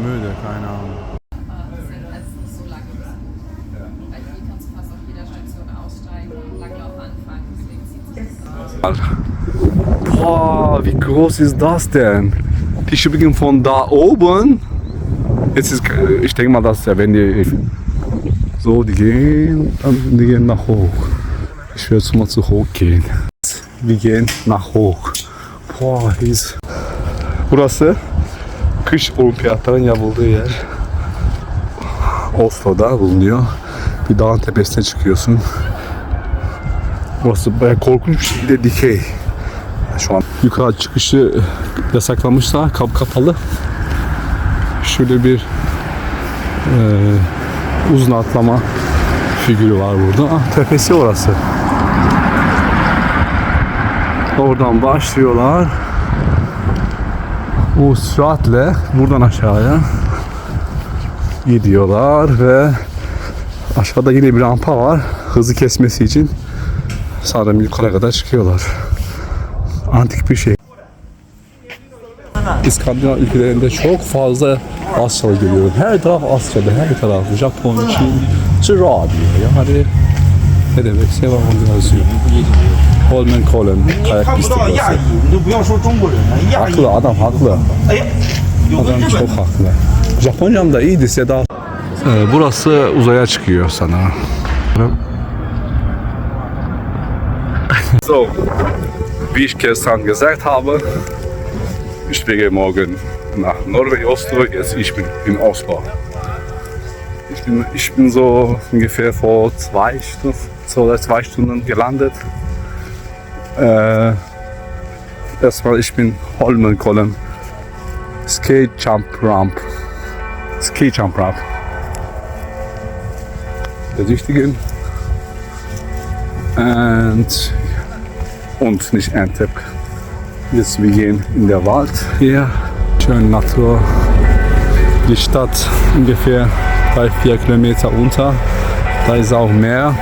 müde, keine Ahnung. Also ist. Boah, wie groß ist das denn? Die springen von da oben. Jetzt ist, ich denke mal, dass ja, wenn die so, die gehen, dann die gehen nach hoch. Ich will jetzt mal zu hoch gehen. Wir gehen nach hoch. Boah, his. Burası kış olimpiyatların yapıldığı yer. Oslo'da bulunuyor. Bir dağın tepesine çıkıyorsun. Burası bayağı korkunç bir şekilde dikey. Şu an yukarı çıkışı yasaklanmışsa kap kapalı. Şöyle bir eee, uzun atlama figürü var burada. Ah, tepesi orası. Oradan başlıyorlar. Bu süratle buradan aşağıya gidiyorlar ve aşağıda yine bir rampa var. Hızı kesmesi için sanırım yukarı kadar çıkıyorlar. Antik bir şey. İskandinav ülkelerinde çok fazla Asyalı görüyorum. Her taraf Asya'da, her taraf. Japon, Çin, diyor. Yani ne demekse var onu yazıyor. Holmenkollen, kayak pisti 看不到亚 burası. 裔，你就不要说中国人了，亚裔。 Haklı, adam haklı. 哎呀，有个 Adam 日 çok 本 haklı. Japoncam da iyiydi Seda. Ee, burası uzaya çıkıyor sana. so, wie ich gestern gesagt habe, ich fliege morgen nach Norwegen, Oslo. Jetzt ich bin in Oslo. Ich bin, ich bin so ungefähr vor zwei Stunden, so oder zwei Stunden gelandet. Äh, erstmal ich bin Holmenkollen. Skate Jump Ramp. Ski Jump Ramp. Besichtigen. Und, und nicht Antep. Jetzt wir gehen in der Wald hier. Schön Natur. Die Stadt ungefähr 3-4 Kilometer unter. Da ist auch Meer.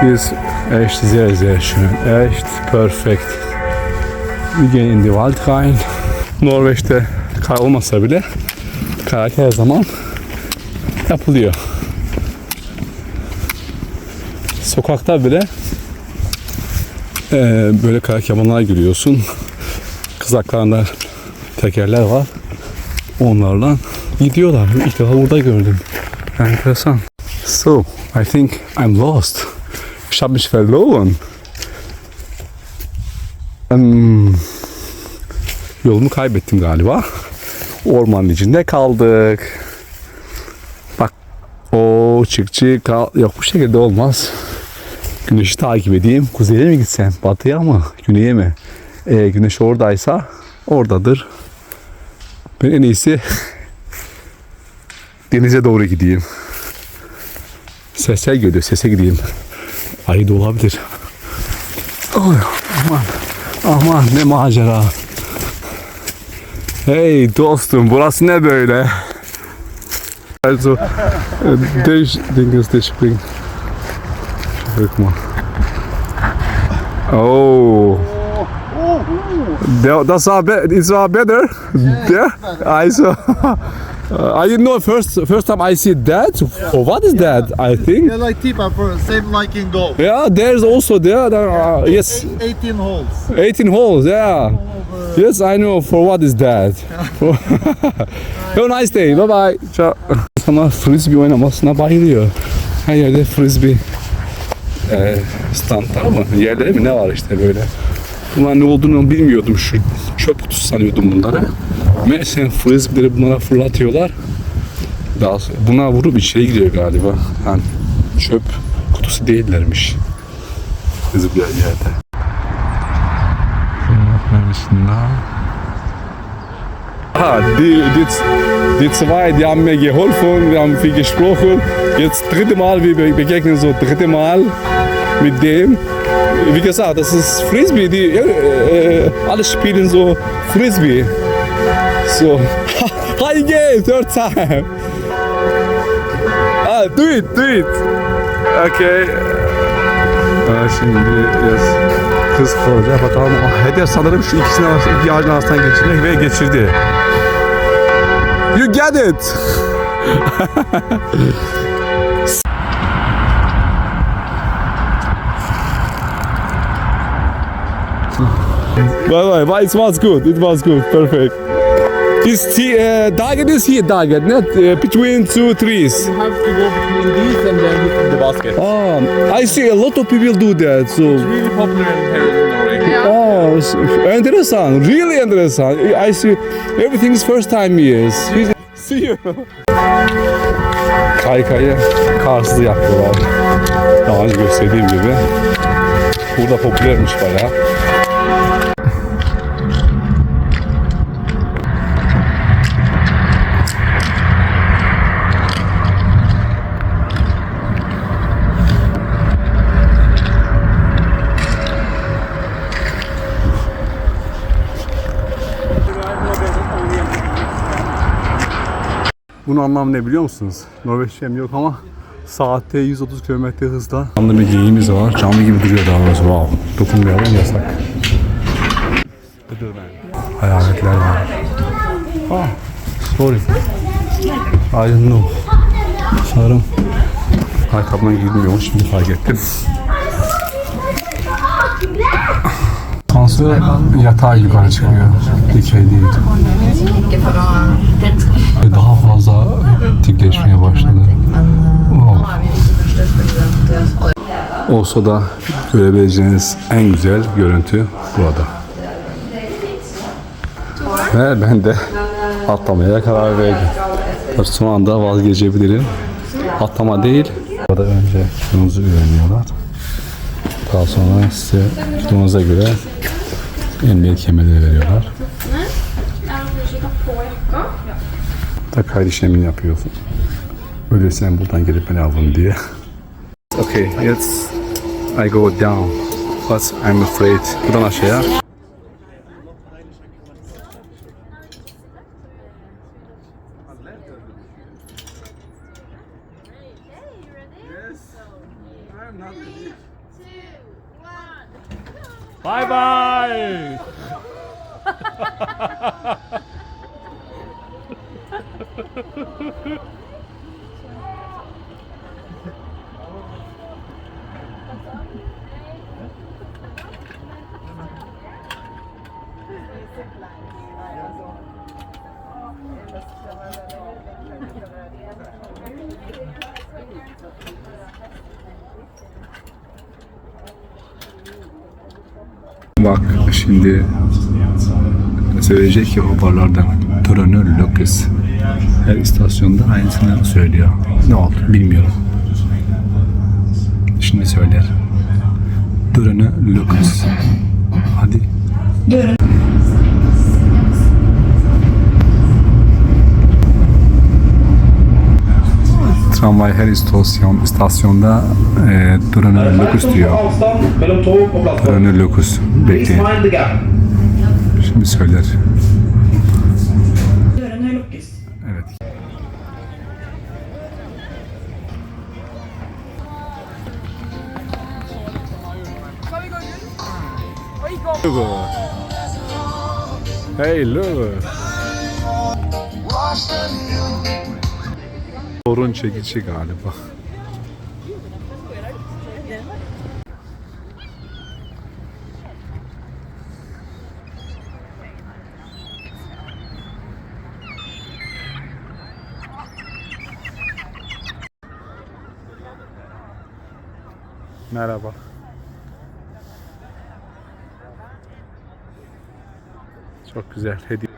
Hier ist echt sehr, sehr schön. Echt perfekt. Wir gehen in den Wald rein. Norveç'te kar olmasa bile kayak her zaman yapılıyor. Sokakta bile eee, böyle kayak yapanlar görüyorsun. Kızaklarında tekerler var. Onlarla gidiyorlar. İlk defa burada gördüm. Enteresan. So, I think I'm lost. Ich habe mich verloren. Hmm. Yolumu kaybettim galiba. Ormanın içinde kaldık. Bak o çık çık. Yok bu şekilde olmaz. Güneşi takip edeyim. Kuzeye mi gitsem? Batıya mı? Güneye mi? Eğer güneş oradaysa oradadır. Ben en iyisi denize doğru gideyim. Sese geliyor. Sese gideyim. Ayı da olabilir. Oy, aman. Aman ne macera. Hey dostum burası ne böyle? Also, äh, durch Dinges, der springt. Guck mal. Oh. Der, das war, be war better. Der? Also, uh, I didn't know first first time I see that. Oh, what is that? I think. Yeah, like Tipa, for same like in golf. Yeah, there's also there. there uh, yes, 18 holes. 18 holes, yeah. Yes, I know. For what is that? Have a nice day. Bye bye. Ciao. Sana frisbee oynamasına bayılıyor. Her yerde frisbee e, standlar mı? Yerleri mi ne var işte böyle. Bunlar ne olduğunu bilmiyordum. Şu çöp kutusu sanıyordum bunları. Meğerse frisbee'leri bunlara fırlatıyorlar. Daha buna vurup içeri giriyor galiba. Yani çöp kutusu değillermiş. Frisbee'ler yerde. Ah, die, die, die zwei, die haben mir geholfen, wir haben viel gesprochen. Jetzt dritte Mal, wir begegnen so dritte Mal mit dem. Wie gesagt, das ist Frisbee, die äh, alle spielen so Frisbee. So, hi again, third time. Ah, do it, do it. Okay. Ha, şimdi yes. kız kalacak bakalım. Ah, Hedef sanırım şu ikisini iki ağacın arasından geçirmek ve geçirdi. You get it. Bye bye. But it was good. It was good. Perfect. This the uh, target is here target, not uh, between two trees. You have to go between these and then hit the basket. Oh, I see a lot of people do that. So. it's Really popular in here in Norway. Oh, s- enteresan. Really enteresan. I see everything's first time years. See you. Kaykayı Kars'ta yapıyorlar. Daha önce gösterdiğim gibi. Burada popülermiş bayağı. Bunun anlamı ne biliyor musunuz? Norveççem yok ama saatte 130 km hızla. Canlı bir geyiğimiz var. Canlı gibi duruyor daha doğrusu. Wow. Dokunmayalım yasak. Hayaletler var. Ah, sorry. I don't know. Sanırım ayakkabıma giyilmiyormuş. Şimdi fark ettim. Asansör yatay yukarı çıkıyor. Dikey değil. Daha fazla dikleşmeye başladı. Olsa da görebileceğiniz en güzel görüntü burada. Ve ben de atlamaya karar verdim. Tabii son anda vazgeçebilirim. Atlama değil. Burada önce kilonuzu öğreniyorlar. Daha sonra size kilonuza göre emniyet kemerleri veriyorlar. da kayıt işlemini yapıyorsun. Öyleyse buradan gelip beni alın diye. Okay, yes. I go down. But I'm afraid. Buradan aşağıya. Bak şimdi söyleyecek ki hoparlardan Törönü Locus. Her istasyonda aynısını söylüyor. Ne oldu bilmiyorum. Şimdi söyler. Törönü Locus. Hadi. Tramvay her istasyon istasyonda e, Törönü Locus diyor. Locus. Please Bekleyin. Şimdi söyler. Hey look. Sorun çekici galiba. Merhaba. Çok güzel hediye.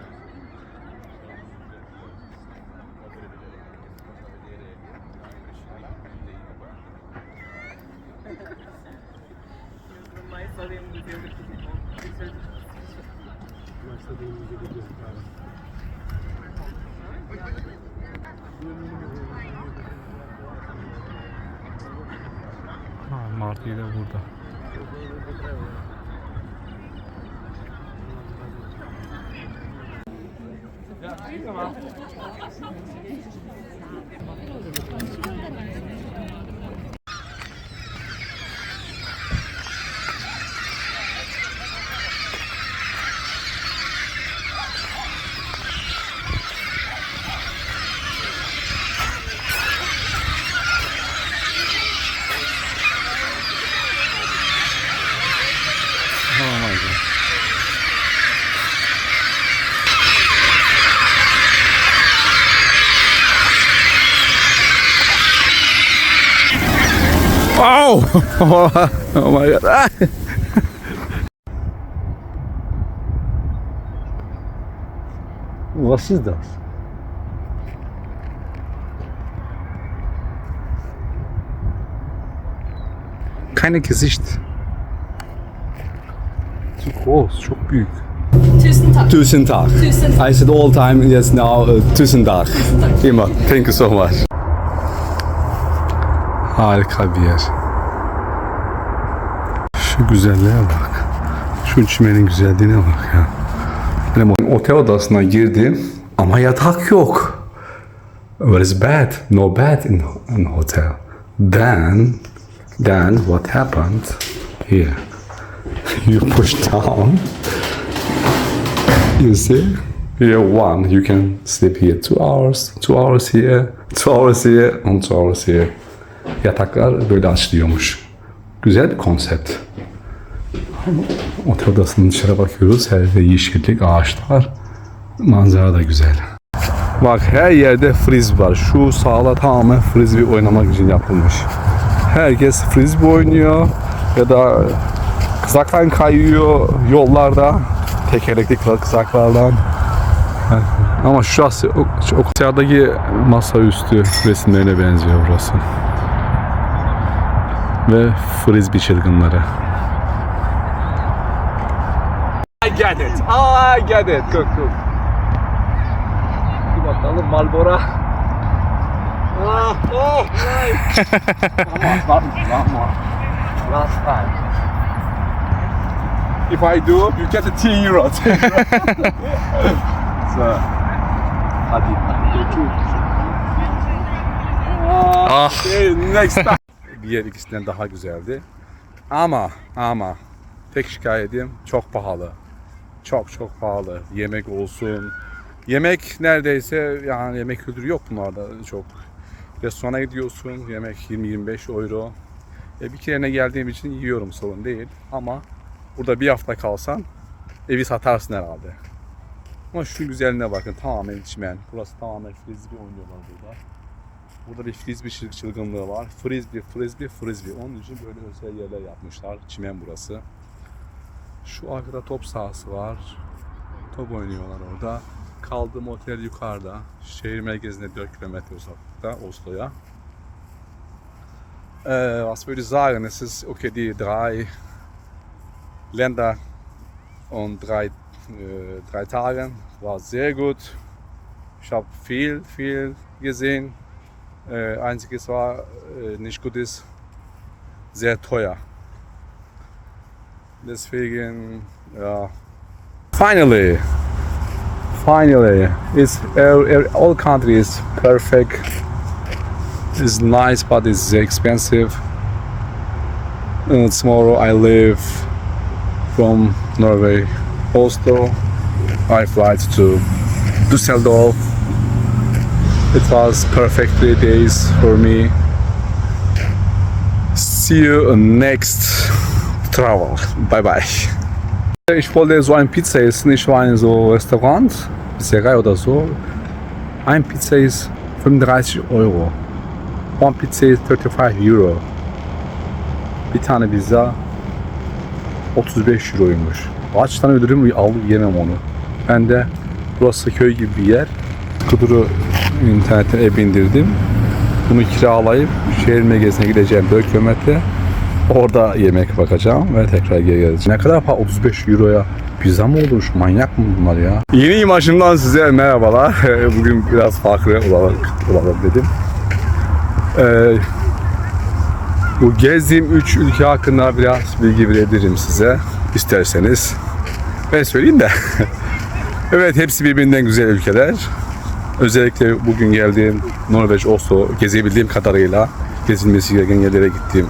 Martı da burada. 야, 찍어 봐. Oh! oh my god. Ah! Was ist das? Keine Gesicht. Zu groß, büyük. Takk. Tusen tak. Tusen takk. I said all time, yes now, uh, tusen tak. Immer. Thank you so much. Harika bir yer. Şu güzelliğe bak. Şu çimenin güzelliğine bak ya. Benim otel odasına girdim ama yatak yok. What is bad? No bed in, in hotel. Then, then what happened? Here. you push down. You see? Here one, you can sleep here two hours, two hours here, two hours here, and two hours here. Yataklar böyle açılıyormuş. Güzel bir konsept. Otel odasının dışarı bakıyoruz. Her yerde yeşillik, ağaçlar. Manzara da güzel. Bak her yerde frisbee var. Şu sahada tamamen frisbee oynamak için yapılmış. Herkes frisbee oynuyor ya da kızaktan kayıyor yollarda. Tekerlekli kızaklardan. Ama şurası o, o dışarıdaki masaüstü resimlerine benziyor burası. Ve frisbee çılgınları. I get it. I get it. Good, good. Bir bakalım Marlboro. Ah, oh, nice. Last time. If I do, you get a 10 euro. so, hadi. Ah. Okay, next time. Diğer ikisinden daha güzeldi. Ama, ama tek şikayetim çok pahalı. Çok çok pahalı. Yemek olsun. Yemek neredeyse yani yemek kültürü yok bunlarda çok. Restorana gidiyorsun yemek 20-25 euro. E, bir kerene geldiğim için yiyorum sorun değil. Ama burada bir hafta kalsan evi satarsın herhalde. Ama şu güzelliğine bakın tamamen çimen. Burası tamamen frisbee oynuyorlar burada. Burada bir frisbee çıl- çılgınlığı var. Frisbee, frisbee, frisbee. Onun için böyle özel yerler yapmışlar. Çimen burası. Şu arkada top sahası var. Top oynuyorlar orada. Kaldığım otel yukarıda. Şehir merkezinde 4 kilometre uzaklıkta Oslo'ya. Äh, was würde ich sagen? Es ist okay, die drei Länder und drei, äh, drei Tage war sehr gut. Ich habe viel, viel gesehen. Äh, einziges war äh, nicht gut ist, sehr teuer. Deswegen, ja. Finally, finally, it's all country is perfect. It's nice, but it's expensive. And tomorrow I leave from Norway, Oslo. I fly to Düsseldorf. It was perfect three days for me. See you next travel. Bye bye. Ich wollte so ein Pizza essen. Ich war in so Restaurant, Pizzeria oder so. Ein Pizza ist 35 Euro. One pizza is 35 Euro. Bir tane pizza 35 Euroymuş. Açtan ölürüm al yemem onu. Ben de burası köy gibi bir yer. Kudur'u internetten ev indirdim. Bunu kiralayıp şehir merkezine gideceğim 4 kilometre. Orada yemek bakacağım ve tekrar geri geleceğim. Ne kadar para 35 euroya pizza mı olurmuş? Manyak mı bunlar ya? Yeni imajımdan size merhabalar. Bugün biraz farklı olalım, olalım dedim. Ee, bu gezdiğim 3 ülke hakkında biraz bilgi verebilirim size isterseniz. Ben söyleyeyim de. evet hepsi birbirinden güzel ülkeler. Özellikle bugün geldiğim Norveç, Oslo gezebildiğim kadarıyla gezilmesi gereken yerlere gittim.